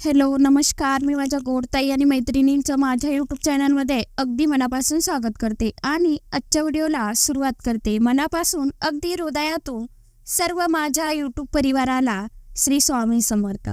Hello नमस्कार. मी माझ्या गोडताई आणि मैत्रिणींचं माझ्या यूट्यूब चॅनलमध्ये अगदी मनापासून स्वागत करते आणि आजच्या व्हिडिओला सुरुवात करते. मनापासून अगदी हृदयातून सर्व माझ्या यूट्यूब परिवाराला श्री स्वामी समर्थ.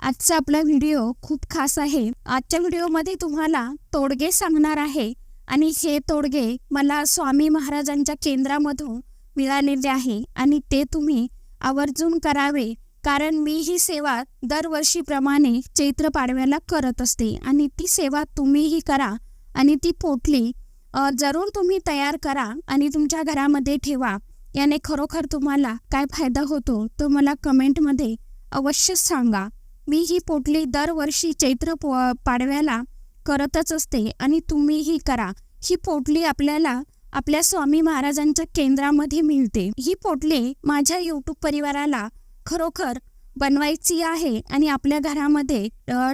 आजचा आपला व्हिडिओ खूप खास आहे. आजच्या व्हिडिओमध्ये तुम्हाला तोडगे सांगणार आहे आणि हे तोडगे मला स्वामी महाराजांच्या केंद्रामधून मिळालेले आहे आणि ते तुम्ही आवर्जून करावे कारण मी ही सेवा दरवर्षीप्रमाणे चैत्र पाडव्याला करत असते. आणि ती सेवा तुम्हीही करा आणि ती पोटली जरूर तुम्ही तयार करा आणि तुमच्या घरामध्ये ठेवा. याने खरोखर तुम्हाला काय फायदा होतो तो मला कमेंटमध्ये अवश्य सांगा. मी ही पोटली दरवर्षी चैत्र पो पाडव्याला करतच असते आणि तुम्हीही करा. ही पोटली आपल्याला आपल्या स्वामी महाराजांच्या केंद्रामध्ये मिळते. ही पोटली माझ्या यूट्यूब परिवाराला खरोखर बनवायची आहे आणि आपल्या घरामध्ये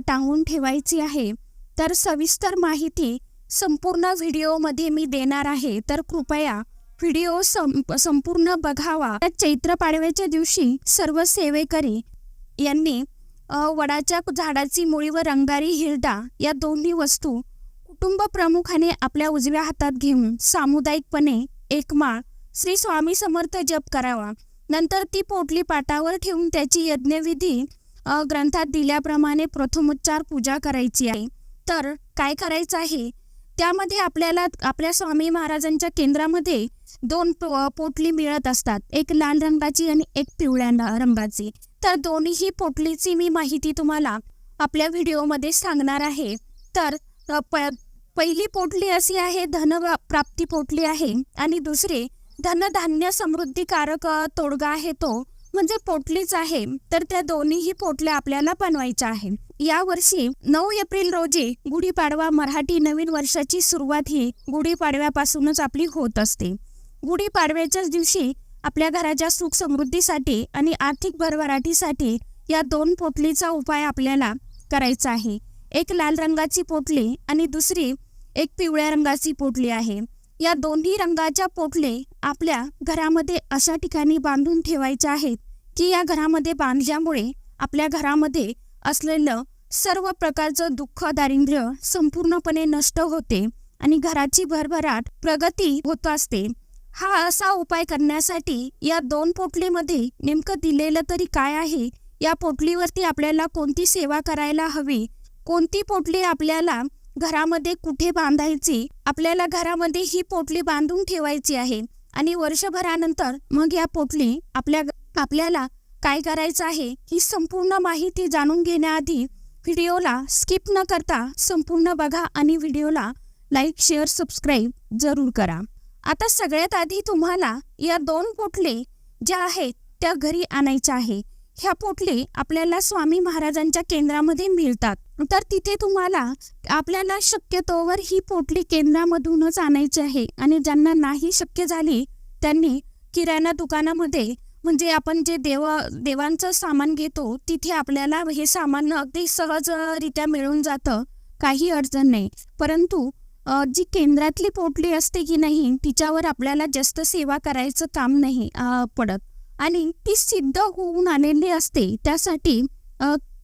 टांगून ठेवायची आहे तर सविस्तर माहिती संपूर्ण व्हिडिओमध्ये मी देणार आहे. तर कृपया व्हिडिओ संप संपूर्ण बघावा. त्या चैत्र पाडव्याच्या दिवशी सर्व सेवेकरी यांनी वडाच्या झाडाची मुळी व रंगारी हिरडा या दोन्ही वस्तू कुटुंब प्रमुखाने आपल्या उजव्या हातात घेऊन सामुदायिकपणे एकमाळ श्री स्वामी समर्थ जप करावा. नंतर ती पोटली पाटावर ठेवून त्याची यज्ञविधी ग्रंथात दिल्याप्रमाणे प्रथमोच्चार पूजा करायची आहे. तर काय करायचं आहे? त्यामध्ये आपल्याला आपल्या स्वामी महाराजांच्या केंद्रामध्ये दोन पोटली मिळत असतात. एक लाल रंगाची आणि एक पिवळ्या रंगाची. तर दोन्हीही पोटलीची मी माहिती तुम्हाला आपल्या व्हिडिओमध्ये सांगणार आहे. तर प पहिली पोटली अशी आहे धन प्राप्ती पोटली आहे आणि दुसरी धनधान्य समृद्धीकारक तोडगा आहे तो. म्हणजे पोटलीच आहे. तर त्या दोन्हीही पोटल्या आपल्याला बनवायच्या आहे या वर्षी नऊ एप्रिल रोजी गुढीपाडवा मराठी नवीन वर्षाची सुरुवात ही गुढीपाडव्यापासूनच आपली होत असते. गुढीपाडव्याच्याच दिवशी आपल्या घराच्या सुख समृद्धीसाठी आणि आर्थिक भरभराटीसाठी या दोन पोटलीचा उपाय आपल्याला करायचा आहे. एक लाल रंगाची पोटली आणि दुसरी एक पिवळ्या रंगाची पोटली आहे. या दोन्ही रंगाच्या पोटले आपल्या घरामध्ये अशा ठिकाणी बांधून ठेवायच्या आहेत की या घरामध्ये बांधल्यामुळे आपल्या घरामध्ये असलेलं सर्व प्रकारचं दुःख दारिद्र्य संपूर्णपणे नष्ट होते आणि घराची भरभराट प्रगती होत असते. हा असा उपाय करण्यासाठी या दोन पोटलीमध्ये नेमकं दिलेलं तरी काय आहे? या पोटलीवरती आपल्याला कोणती सेवा करायला हवी? कोणती पोटली आपल्याला घरामध्ये कुठे बांधायची? आपल्याला घरामध्ये ही पोटली बांधून ठेवायची आहे. आणि वर्षभरानंतर मग या पोटली आपल्या आपल्याला काय करायचं आहे ही संपूर्ण माहिती जाणून घेण्याआधी व्हिडिओला स्किप न करता संपूर्ण बघा आणि व्हिडिओला लाईक शेअर सबस्क्राईब जरूर करा. आता सगळ्यात आधी तुम्हाला या दोन पोटले ज्या आहेत त्या घरी आणायच्या आहे. ह्या पोटली आपल्याला स्वामी महाराजांच्या केंद्रामध्ये मिळतात. तर तिथे तुम्हाला आपल्याला शक्यतोवर ही पोटली केंद्रामधूनच आणायची आहे. आणि ज्यांना नाही शक्य झाली त्यांनी किराणा दुकानामध्ये म्हणजे आपण जे देव देवांचं सामान घेतो तिथे आपल्याला हे सामान अगदी सहजरित्या मिळून जातं काही अडचण नाही. परंतु जी केंद्रातली पोटली असते की नाही तिच्यावर आपल्याला जास्त सेवा करायचं काम नाही पडत. आणि ती सिद्ध होऊन आलेली असते. त्यासाठी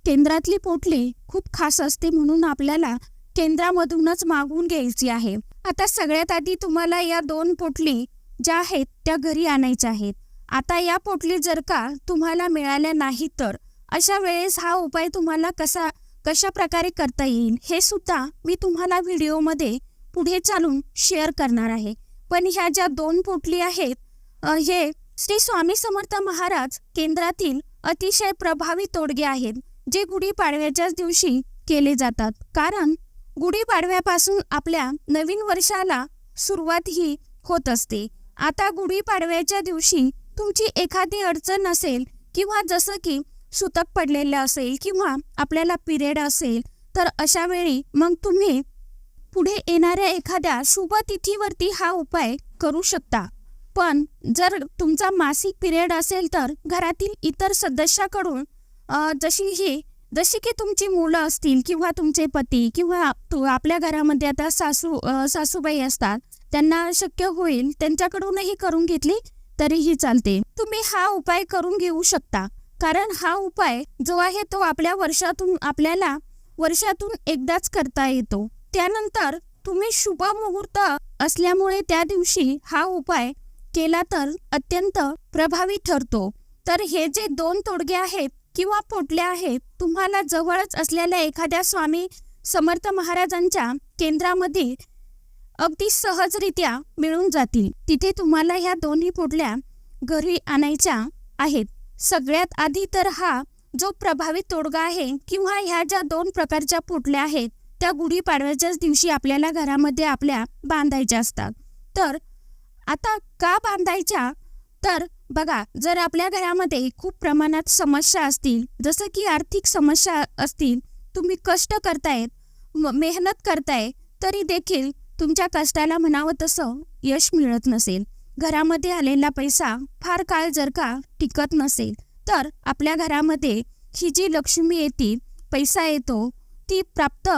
केंद्रातली पोटली खूप खास असते म्हणून आपल्याला केंद्रामधूनच मागवून घ्यायची आहे. आता सगळ्यात आधी तुम्हाला या दोन पोटली ज्या आहेत त्या घरी आणायच्या आहेत. आता या पोटली जर का तुम्हाला मिळाल्या नाही तर अशा वेळेस हा उपाय तुम्हाला कसा कशा प्रकारे करता येईल हे सुद्धा मी तुम्हाला व्हिडिओमध्ये पुढे चालून शेअर करणार आहे. पण ह्या ज्या दोन पोटली आहेत हे श्री स्वामी समर्थ महाराज केंद्रातील अतिशय प्रभावी तोडगे आहेत जे गुढीपाडव्याच्याच दिवशी केले जातात. कारण गुढीपाडव्यापासून आपल्या नवीन वर्षाला सुरुवात ही होत असते. आता गुढीपाडव्याच्या दिवशी तुमची एखादी अडचण असेल किंवा जसं की सुतक पडलेलं असेल किंवा आपल्याला पिरियड असेल तर अशा वेळी मग तुम्ही पुढे येणाऱ्या एखाद्या शुभ तिथीवरती हा उपाय करू शकता. पण जर तुमचा मासिक पिरियड असेल तर घरातील इतर सदस्याकडून जशी ही जशी की तुमची मुलं असतील किंवा तुमचे पती किंवा तू आपल्या घरामध्ये आता सासू सासूबाई असतात त्यांना शक्य होईल त्यांच्याकडूनही करून घेतली तरीही चालते. तुम्ही हा उपाय करून घेऊ शकता. कारण हा उपाय जो आहे तो आपल्या वर्षातून आपल्याला वर्षातून एकदाच करता येतो. त्यानंतर तुम्ही शुभ मुहूर्त असल्यामुळे त्या दिवशी हा उपाय केला तर अत्यंत प्रभावी ठरतो. तर हे जे दोन तोडगे आहेत किंवा पोटल्या आहेत तुम्हाला जवळच असलेल्या एखाद्या स्वामी समर्थ महाराजांच्या केंद्रामध्ये अगदी सहजरित्या मिळून जातील. तिथे तुम्हाला ह्या दोन्ही पोटल्या घरी आणायच्या आहेत. सगळ्यात आधी तर हा जो प्रभावी तोडगा आहे किंवा ह्या ज्या दोन प्रकारच्या पोटल्या आहेत त्या गुढीपाडव्याच्याच दिवशी आपल्याला घरामध्ये आपल्या बांधायच्या असतात. तर आता का बांधायच्या? तर बघा जर आपल्या घरामध्ये खूप प्रमाणात समस्या असतील जसं की आर्थिक समस्या असतील तुम्ही कष्ट करतायत मेहनत करताय तरी देखील तुमच्या कष्टाला म्हणावं तसं यश मिळत नसेल. घरामध्ये आलेला पैसा फार काळ जर का टिकत नसेल तर आपल्या घरामध्ये ही जी लक्ष्मी येते पैसा येतो ती प्राप्त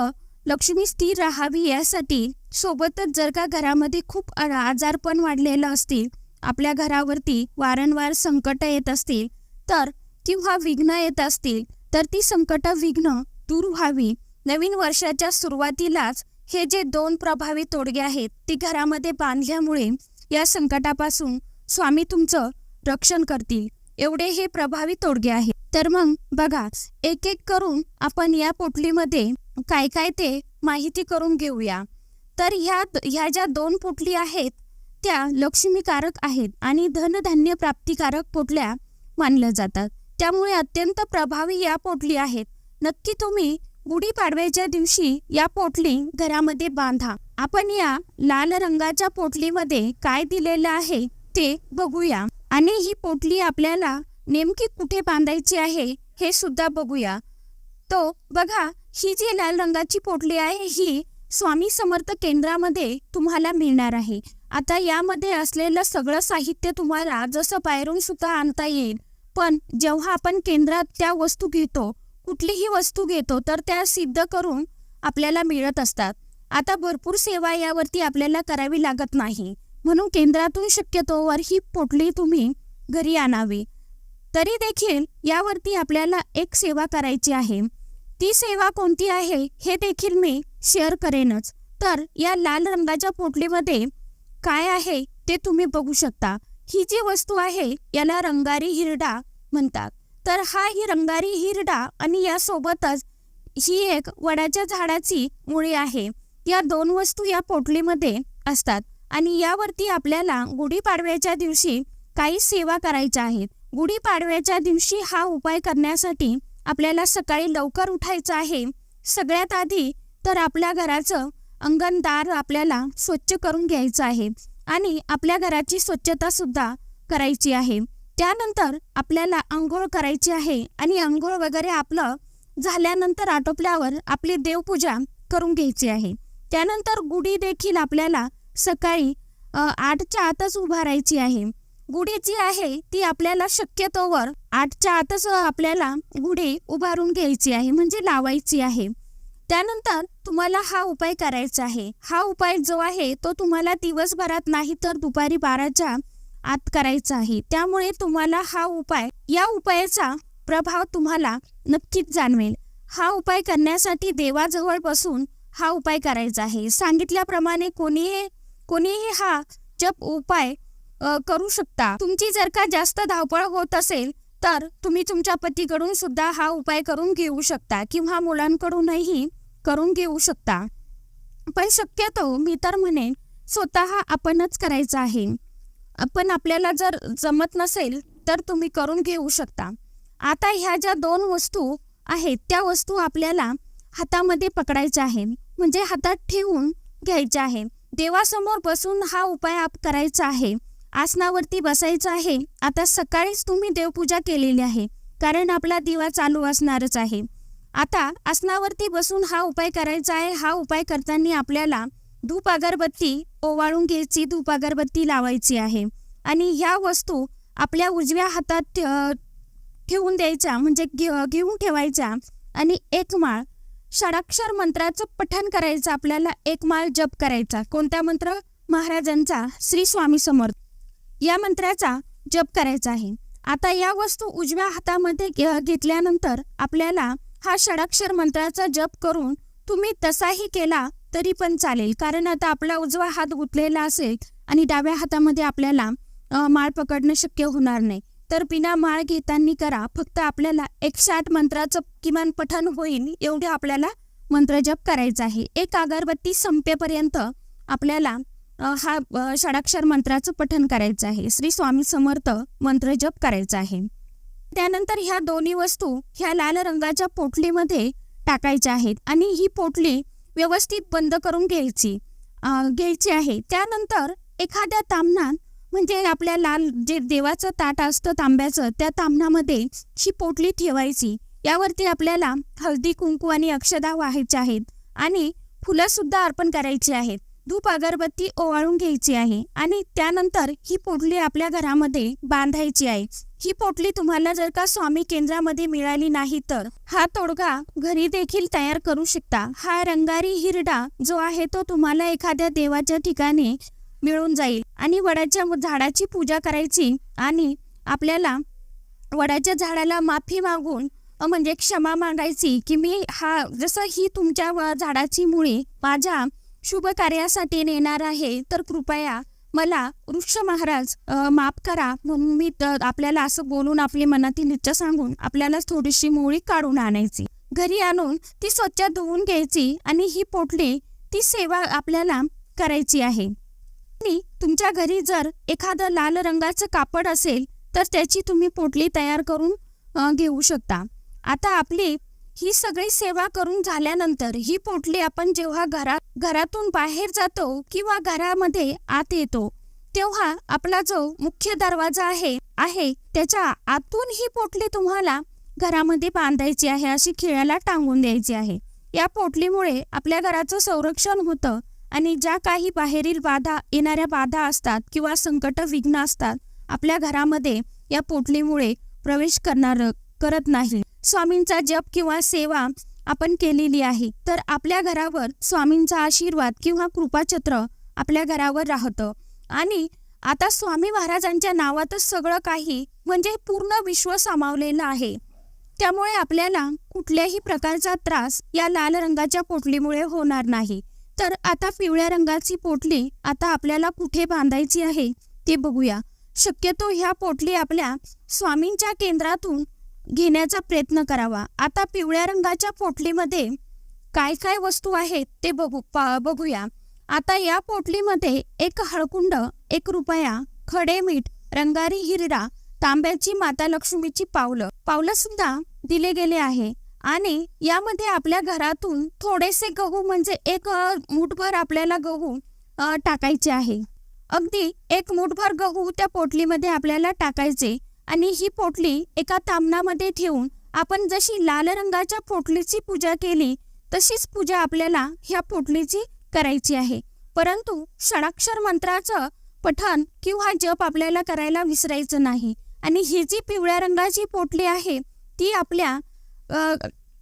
लक्ष्मी स्थिर राहावी यासाठी सोबतच जर का घरामध्ये खूप आजारपण वाढलेलं असतील आपल्या घरावरती वारंवार संकट येत असतील तर किंवा विघ्न येत असतील तर ती संकट विघ्न दूर व्हावी. नवीन वर्षाच्या सुरुवातीलाच हे जे दोन प्रभावी तोडगे आहेत ती घरामध्ये बांधल्यामुळे या संकटापासून स्वामी तुमचं रक्षण करतील. एवढे हे प्रभावी तोडगे आहेत. तर मग बघा एक एक करून आपण या पोटलीमध्ये काय काय ते माहिती करून घेऊया. तर ह्या ह्या ज्या दोन पोटली आहेत त्या लक्ष्मीकारक आहेत आणि धनधान्य प्राप्तिकारक पोटल्या मानल्या जातात. त्यामुळे अत्यंत प्रभावी या पोटली आहेत. नक्की तुम्ही गुढीपाडव्याच्या दिवशी या पोटली घरामध्ये बांधा. आपण या लाल रंगाच्या पोटलीमध्ये काय दिलेलं आहे ते बघूया. आणि ही पोटली आपल्याला नेमकी कुठे बांधायची आहे हे सुद्धा बघूया. तो बघा ही जी लाल रंगाची पोटली आहे ही स्वामी समर्थ केंद्रामध्ये तुम्हाला मिळणार आहे. आता यामध्ये असलेलं सगळं साहित्य तुम्हाला जसं बाहेरून सुद्धा आणता येईल पण जेव्हा आपण केंद्रात त्या वस्तू घेतो कुठलीही वस्तू घेतो तर त्या सिद्ध करून आपल्याला मिळत असतात. आता भरपूर सेवा यावरती आपल्याला करावी लागत नाही. म्हणून केंद्रातून शक्यतोवर ही पोटली तुम्ही घरी आणावी. तरी देखील यावरती आपल्याला एक सेवा करायची आहे. ती सेवा कोणती आहे हे देखील मी शेअर करेनच. तर या लाल रंगाच्या पोटलीमध्ये काय आहे ते तुम्ही बघू शकता. ही जी वस्तू आहे याला रंगारी हिरडा म्हणतात. तर हा ही रंगारी हिरडा आणि यासोबतच ही एक वडाच्या झाडाची मुळी आहे. या दोन वस्तू या पोटलीमध्ये असतात आणि यावरती आपल्याला गुढीपाडव्याच्या दिवशी काही सेवा करायच्या आहेत. गुढीपाडव्याच्या दिवशी हा उपाय करण्यासाठी आपल्याला सकाळी लवकर उठायचं आहे. सगळ्यात आधी तर आपल्या घराचं अंगणदार आपल्याला स्वच्छ करून घ्यायचं आहे आणि आपल्या घराची स्वच्छता सुद्धा करायची आहे. त्यानंतर आपल्याला आंघोळ करायची आहे आणि आंघोळ वगैरे आपलं झाल्यानंतर आटोपल्यावर आपली देवपूजा करून घ्यायची आहे. त्यानंतर गुढी देखील आपल्याला सकाळी आठच्या आतच उभारायची आहे. गुढी जी आहे ती आपल्याला शक्यतोवर आठच्या आतच आपल्याला गुढी उभारून घ्यायची आहे म्हणजे लावायची आहे. त्यानंतर तुम्हाला हा उपाय करायचा आहे. हा उपाय जो आहे तो तुम्हाला दिवसभरात नाही तर दुपारी बाराच्या आत करायचा आहे. त्यामुळे तुम्हाला हा उपाय या उपायाचा प्रभाव तुम्हाला नक्कीच जाणवेल. हा उपाय करण्यासाठी देवाजवळ बसून हा उपाय करायचा आहे. सांगितल्याप्रमाणे कोणीही कोणीही हा जप उपाय करू शकता. तुमची जर का जास्त धावपळ होत असेल तर तुम्ही तुमच्या पतीकडून सुद्धा हा उपाय करून घेऊ शकता किंवा मुलांकडूनही करून घेऊ शकता. पण शक्यतो मी तर म्हणेन स्वतः आपणच करायचं आहे. पण आपल्याला जर जमत नसेल तर तुम्ही करून घेऊ शकता. आता ह्या ज्या दोन वस्तू आहेत त्या वस्तू आपल्याला हातामध्ये पकडायच्या आहेत. म्हणजे हातात ठेवून घ्यायच्या आहे देवासमोर बसून हा उपाय आप करायचा आहे. आसनावरती बसायचं आहे. आता सकाळीच तुम्ही देवपूजा केलेली आहे. कारण आपला दिवा चालू असणारच आहे. आता आसनावरती बसून हा उपाय करायचा आहे. हा उपाय करताना आपल्याला धूप अगरबत्ती ओवाळून घ्यायची धूप अगरबत्ती लावायची आहे. आणि ह्या वस्तू आपल्या उजव्या हातात ठेवून द्यायच्या म्हणजे घे- घेऊन ठेवायच्या. आणि एक माळ षडाक्षर मंत्राचं पठण करायचं आपल्याला एक माळ जप करायचा. कोणता मंत्र? महाराजांचा श्री स्वामी समर्थ. या मंत्राचा जप करायचा आहे. आता या वस्तू उजव्या हातामध्ये घेतल्यानंतर आपल्याला हा षडाक्षर मंत्राचा जप करून तुम्ही तसाही केला तरी पण चालेल. कारण आता आपला उजवा हात गुंतलेला असेल आणि डाव्या हातामध्ये आपल्याला माळ पकडणं शक्य होणार नाही. तर बिना माळ घेताना करा. फक्त आपल्याला एकशे आठ मंत्राचं किमान पठण होईल एवढं आपल्याला मंत्रजप करायचा आहे. एक अगरबत्ती संपेपर्यंत आपल्याला हा षडाक्षर मंत्राचं पठण करायचं आहे. श्री स्वामी समर्थ मंत्रजप करायचा आहे. त्यानंतर ह्या दोन्ही वस्तू ह्या लाल रंगाच्या पोटलीमध्ये टाकायच्या आहेत आणि ही पोटली व्यवस्थित बंद करून घ्यायची घ्यायची आहे. त्यानंतर एखाद्या तामनात म्हणजे आपल्या लाल जे देवाचं ताट असतं तांब्याचं त्या तामणामध्ये ही पोटली ठेवायची. यावरती आपल्याला हळदी कुंकू आणि अक्षदा व्हायच्या आहेत आणि फुलंसुद्धा अर्पण करायची आहेत. धूप अगरबत्ती ओवाळून घ्यायची आहे आणि त्यानंतर ही पोटली आपल्या घरामध्ये बांधायची आहे. ही पोटली तुम्हाला जर का स्वामी केंद्रामध्ये मिळाली नाही तर. हा तोडगा घरी देखील तयार करू शकता. हा रंगारी हिरडा जो आहे तो तुम्हाला एखाद्या देवाच्या ठिकाणी मिळून जाईल आणि वडाच्या झाडाची पूजा करायची आणि आपल्याला वडाच्या झाडाला माफी मागून म्हणजे क्षमा मागायची की मी हा जसं ही तुमच्या झाडाची मुळे माझ्या शुभ कार्यासाठी नेणार आहे तर कृपया मला वृक्ष महाराज माफ करा. म्हणून मी आपल्याला असं बोलून आपली मनातील इच्छा सांगून आपल्याला थोडीशी मोळी काढून आणायची. घरी आणून ती स्वच्छ धुवून घ्यायची आणि ही पोटली ती सेवा आपल्याला करायची आहे. आणि तुमच्या घरी जर एखादं लाल रंगाचं कापड असेल तर त्याची तुम्ही पोटली तयार करून घेऊ शकता. आता आपली ही सगळी सेवा करून झाल्यानंतर ही पोटली आपण जेव्हा घरात घरातून बाहेर जातो किंवा घरामध्ये आत येतो तेव्हा आपला जो मुख्य दरवाजा आहे आहे त्याच्या आतून ही पोटली तुम्हाला घरामध्ये बांधायची आहे अशी खिळ्याला टांगून द्यायची आहे. या पोटलीमुळे आपल्या घराचं संरक्षण होतं आणि ज्या काही बाहेरील बाधा येणाऱ्या बाधा असतात किंवा संकट विघ्न असतात आपल्या घरामध्ये या पोटलीमुळे प्रवेश करणार करत नाही. स्वामींचा जप किंवा सेवा आपण केलेली आहे तर आपल्या घरावर स्वामींचा आशीर्वाद किंवा कृपाछत्र आपल्या घरावर राहतं. आणि आता स्वामी महाराजांच्या नावातच सगळं काही म्हणजे पूर्ण विश्व सामावलेलं आहे. त्यामुळे आपल्याला कुठल्याही प्रकारचा त्रास या लाल रंगाच्या पोटलीमुळे होणार नाही. तर आता पिवळ्या रंगाची पोटली आता आपल्याला कुठे बांधायची आहे ते बघूया. शक्यतो ह्या पोटली आपल्या स्वामींच्या केंद्रातून घेण्याचा प्रयत्न करावा. आता पिवळ्या रंगाच्या पोटलीमध्ये काय काय वस्तू आहेत ते बघू पा बघूया. आता या पोटलीमध्ये एक हळकुंड एक रुपया खडे मीठ रंगारी हिरडा तांब्याची माता लक्ष्मीची पावलं. पावलं सुद्धा दिले गेले आहे. आणि यामध्ये आपल्या घरातून थोडेसे गहू म्हणजे एक मुठभर मूठभर आपल्याला गहू टाकायचे आहे. अगदी एक मूठभर गहू त्या पोटलीमध्ये आपल्याला टाकायचे. आणि ही पोटली एका तामणामध्ये ठेवून आपण जशी लाल रंगाच्या पोटलीची पूजा केली तशीच पूजा आपल्याला ह्या पोटलीची करायची आहे. परंतु षडाक्षर मंत्राचं पठण किंवा जप आपल्याला करायला विसरायचं नाही. आणि ही जी पिवळ्या रंगाची पोटली आहे ती आपल्या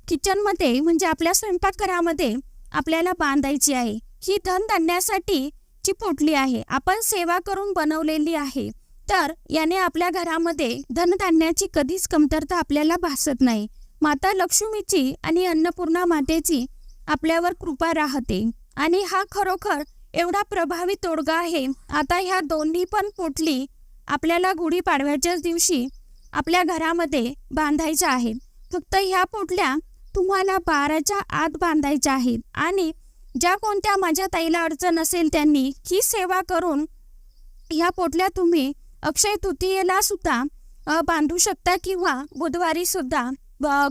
किचनमध्ये म्हणजे आपल्या स्वयंपाकघरामध्ये आपल्याला बांधायची आहे. ही धन धनधान्यासाठी ची पोटली आहे. आपण सेवा करून बनवलेली आहे. तर याने आपल्या घरामध्ये धनधान्याची कधीच कमतरता आपल्याला भासत नाही. माता लक्ष्मीची आणि अन्नपूर्णा मातेची आपल्यावर कृपा राहते. आणि हा खरोखर एवढा प्रभावी तोडगा आहे. आता ह्या दोन्ही पण पोटली आपल्याला गुढीपाडव्याच्याच दिवशी आपल्या घरामध्ये बांधायच्या आहेत. फक्त ह्या पोटल्या तुम्हाला बाराच्या आत बांधायच्या आहेत. आणि ज्या कोणत्या माझ्या ताईला अडचण असेल त्यांनी ही सेवा करून ह्या पोटल्या तुम्ही अक्षय तृतीयेला सुद्धा बांधू शकता किंवा बुधवारी सुद्धा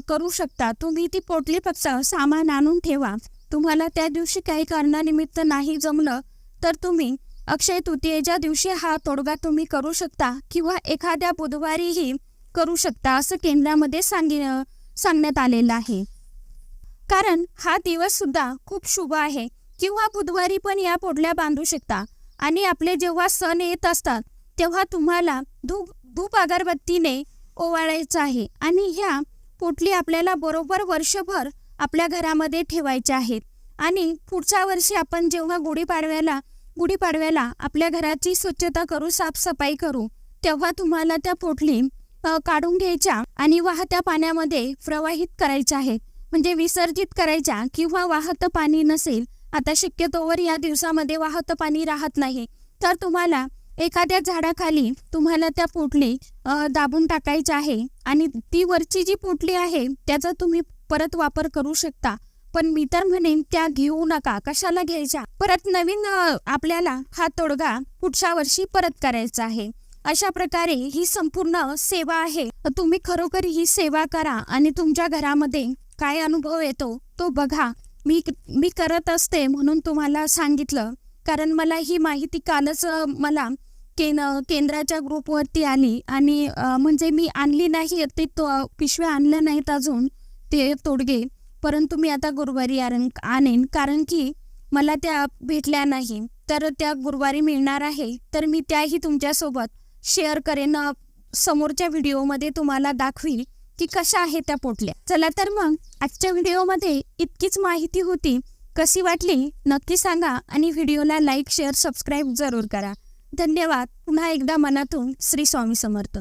करू शकता. तुम्ही ती पोटली फक्त सामान आणून ठेवा. तुम्हाला त्या दिवशी काही कारणानिमित्त नाही जमलं तर तुम्ही अक्षय तृतीयेच्या दिवशी हा तोडगा तुम्ही करू शकता किंवा एखाद्या बुधवारीही करू शकता असं केंद्रामध्ये सांगि सांगण्यात आलेलं आहे. कारण हा दिवस सुद्धा खूप शुभ आहे. किंवा बुधवारी पण या पोटल्या बांधू शकता. आणि आपले जेव्हा सण येत असतात तेव्हा तुम्हाला धूप धूप अगरबत्तीने ओवाळायचं आहे आणि ह्या पोटली आपल्याला बरोबर वर्षभर आपल्या घरामध्ये ठेवायच्या आहेत. आणि पुढच्या वर्षी आपण जेव्हा गुढीपाडव्याला गुढीपाडव्याला आपल्या घराची स्वच्छता करू साफसफाई करू तेव्हा तुम्हाला त्या पोटली काढून घ्यायच्या आणि वाहत्या पाण्यामध्ये प्रवाहित करायच्या आहेत. म्हणजे विसर्जित करायच्या किंवा वाहतं पाणी नसेल आता शक्यतोवर या दिवसामध्ये वाहतं पाणी राहत नाही तर तुम्हाला एखाद्या झाडाखाली तुम्हाला त्या पोटली दाबून टाकायची आहे आणि ती वरची जी पोटली आहे त्याचा तुम्ही परत वापर करू शकता. पण मी तर म्हणेन त्या घेऊ नका. कशाला घ्यायच्या? परत नवीन आपल्याला हा तोडगा पुढच्या वर्षी परत करायचा आहे. अशा प्रकारे ही संपूर्ण सेवा आहे. तुम्ही खरोखर ही सेवा करा आणि तुमच्या घरामध्ये काय अनुभव येतो तो बघा. मी मी करत असते म्हणून तुम्हाला सांगितलं. कारण मला ही माहिती कालच मला केन केंद्राच्या ग्रुपवरती आली आणि म्हणजे मी आणली नाही ते तो पिशव्या आणल्या नाहीत अजून ते तोडगे. परंतु मी आता गुरुवारी आरण आणेन. कारण की मला त्या भेटल्या नाही. तर त्या गुरुवारी मिळणार आहे. तर मी त्याही तुमच्यासोबत शेअर करेन. समोरच्या व्हिडिओमध्ये तुम्हाला दाखवील की कशा आहेत त्या पोटल्या. चला तर मग आजच्या व्हिडिओमध्ये इतकीच माहिती होती. कशी वाटली? नक्की सांगा आणि व्हिडिओला लाईक शेअर सबस्क्राईब जरूर करा. धन्यवाद. पुन्हा एकदा मनातून श्री स्वामी समर्थ.